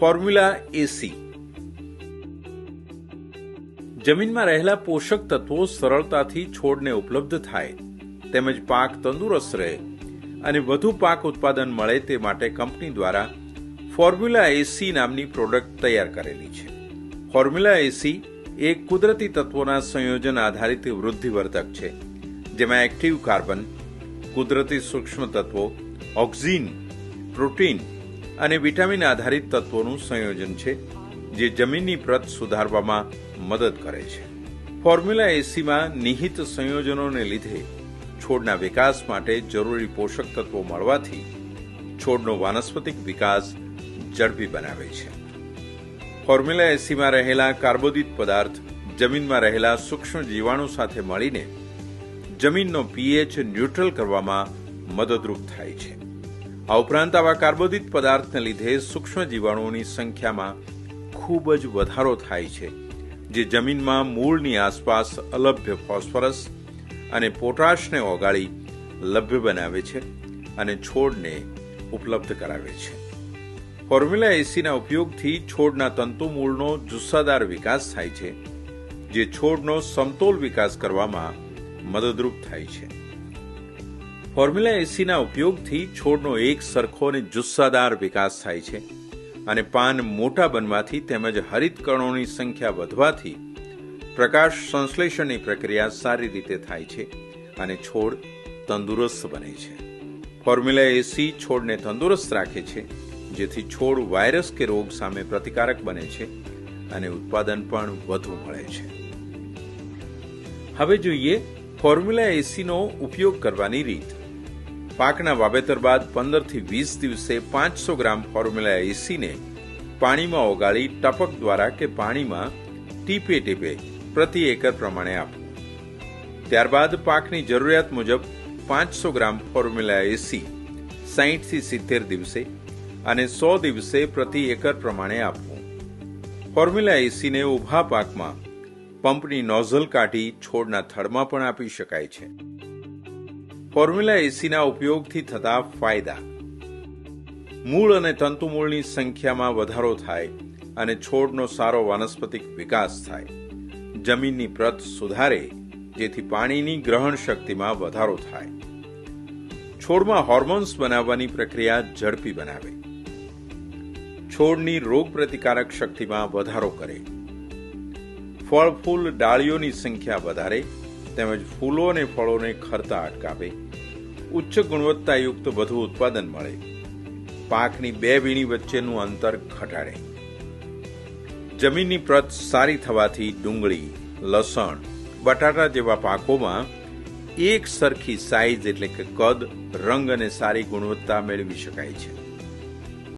Formula એસી. જમીનમાં રહેલા પોષક તત્વો સરળતાથી છોડને ઉપલબ્ધ થાય, તેમજ પાક તંદુરસ્ત રહે, અને વધુ પાક ઉત્પાદન મળે તે માટે કંપની દ્વારા ફોર્મ્યુલા એસી નામની પ્રોડક્ટ તૈયાર કરેલી છે. ફોર્મ્યુલા એસી એ કુદરતી તત્વોના સંયોજન આધારિત વૃદ્ધિવર્ધક છે, જેમાં એક્ટિવ કાર્બન, કુદરતી સૂક્ષ્મ તત્વો ઓક્ઝિન પ્રોટીન અને વિટામિન આધારિત તત્વોનું સંયોજન છે, જે જમીનની પ્રત સુધારવામાં મદદ કરે છે. ફોર્મ્યુલા એસીમાં નિહિત સંયોજનોને લીધે છોડના વિકાસ માટે જરૂરી પોષક તત્વો મળવાથી છોડનો વાનસ્પતિક વિકાસ ઝડપી બનાવે છે. ફોર્મ્યુલા એસીમાં રહેલા કાર્બોદિત પદાર્થ જમીનમાં રહેલા સૂક્ષ્મ જીવાણુ સાથે મળીને જમીનનો પીએચ ન્યુટ્રલ કરવામાં મદદરૂપ થાય છે. આ ઉપરાંત આવા કાર્બોદિત પદાર્થને લીધે સૂક્ષ્મ જીવાણુઓની સંખ્યામાં ખૂબ જ વધારો થાય છે, જે જમીનમાં મૂળની આસપાસ અલભ્ય ફોસ્ફરસ અને પોટાશને ઓગાળી લભ્ય બનાવે છે અને છોડને ઉપલબ્ધ કરાવે છે. ફોર્મ્યુલા એસીના ઉપયોગથી છોડના તંતુ મૂળનો જુસ્સાદાર વિકાસ થાય છે, જે છોડનો સમતોલ વિકાસ કરવામાં મદદરૂપ થાય છે. ફોર્મ્યુલા એસીના ઉપયોગથી છોડનો એક સરખો અને જુસ્સાદાર વિકાસ થાય છે અને પાન મોટા બનવાથી તેમજ હરિતકણોની સંખ્યા વધવાથી પ્રકાશ સંશ્લેષણની પ્રક્રિયા સારી રીતે થાય છે અને છોડ તંદુરસ્ત બને છે. ફોર્મ્યુલા એસી છોડને તંદુરસ્ત રાખે છે, જેથી છોડ વાયરસ કે રોગ સામે પ્રતિકારક બને છે અને ઉત્પાદન પણ વધુ મળે છે. હવે જોઈએ ફોર્મ્યુલા એસીનો ઉપયોગ કરવાની રીત. પાકના વાવેતર બાદ પંદરથી વીસ દિવસે પાંચસો ગ્રામ ફોર્મ્યુલા એસીને પાણીમાં ઓગાળી ટપક દ્વારા કે પાણીમાં ટીપે ટીપે પ્રતિ એકર પ્રમાણે આપવું ત્યારબાદ પાકની જરૂરિયાત મુજબ પાંચસો ગ્રામ ફોર્મ્યુલા એસી સાહીઠથી સિત્તેર દિવસે અને સો દિવસે પ્રતિ એકર પ્રમાણે આપવું ફોર્મ્યુલા એસીને ઊભા પાકમાં પંપની નોઝલ કાઢી છોડના થડમાં પણ આપી શકાય છે. ફોર્મ્યુલા એસીના ઉપયોગથી થતા ફાયદા. મૂળ અને તંતુમૂળની સંખ્યામાં વધારો થાય અને છોડનો સારો વાનસ્પતિક વિકાસ થાય. જમીનની પ્રત સુધારે, જેથી પાણીની ગ્રહણ શક્તિમાં વધારો થાય. છોડમાં હોર્મોન્સ બનાવવાની પ્રક્રિયા ઝડપી બનાવે. છોડની રોગ પ્રતિકારક શક્તિમાં વધારો કરે. ફળ, ફૂલ, ડાળીઓની સંખ્યા વધારે તેમજ ફૂલો અને ફળોને ખરતા અટકાવે. ઉચ્ચ ગુણવત્તાયુક્ત વધુ ઉત્પાદન મળે. પાકની બે વીણી વચ્ચેનું અંતર ઘટાડે. જમીનની પ્રત સારી થવાથી ડુંગળી, લસણ, બટાટા જેવા પાકોમાં એક સરખી સાઇઝ એટલે કે કદ, રંગ અને સારી ગુણવત્તા મેળવી શકાય છે.